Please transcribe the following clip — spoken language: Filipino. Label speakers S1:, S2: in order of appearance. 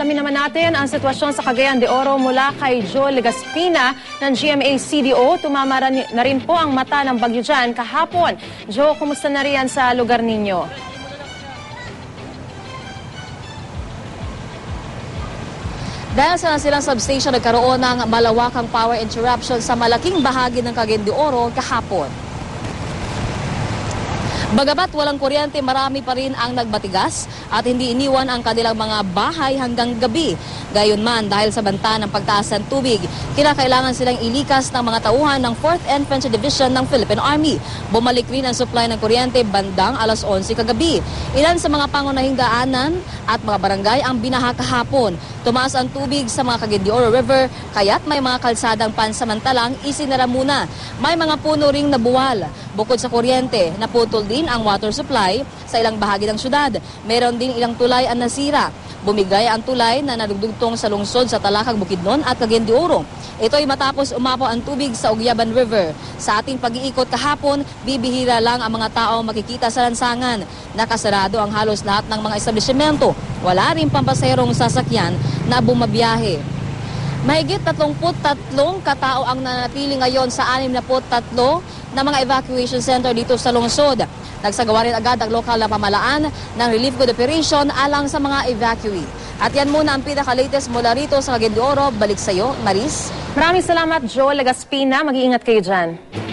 S1: Alamin naman natin ang sitwasyon sa Cagayan de Oro mula kay Joel Legaspina ng GMA CDO. Tumama na rin po ang mata ng bagyo dyan kahapon. Joe, kumusta na riyan sa lugar ninyo?
S2: Dahil sa silang substation nagkaroon ng malawakang power interruption sa malaking bahagi ng Cagayan de Oro kahapon. Bagamat walang kuryente, marami pa rin ang nagbatigas at hindi iniwan ang kanilang mga bahay hanggang gabi. Gayunman, dahil sa banta ng pagtaas ng tubig, kinakailangan silang ilikas ng mga tauhan ng 4th Infantry Division ng Philippine Army. Bumalik rin ang supply ng kuryente bandang alas 11 kagabi. Ilan sa mga pangunahing daanan at mga barangay ang binaha kahapon. Tumaas ang tubig sa mga Cagayan de Oro River, kaya't may mga kalsadang pansamantalang isinara muna. May mga puno ring nabuwal. Bukod sa kuryente, naputol din ang water supply sa ilang bahagi ng syudad. Meron din ilang tulay ang nasira. Bumigay ang tulay na nadugtong sa lungsod sa Talakag, Bukidnon at Cagayan Oro. Ito ay matapos umapaw ang tubig sa Ugyaban River. Sa ating pag-iikot kahapon, bibihira lang ang mga tao makikita sa lansangan. Nakasarado ang halos lahat ng mga establishmento. Wala rin pampaserong sasakyan na bumabiyahe. Mahigit 33 katao ang nanatili ngayon sa 63 na mga evacuation center dito sa lungsod. Nagsagawa rin agad ang lokal na pamalaan ng relief good operation alang sa mga evacuee. At yan muna ang pinaka-latest mula rito sa Cagayan Oro. Balik sa iyo, Maris.
S1: Maraming salamat, Joel Legaspina. Mag-iingat kayo dyan.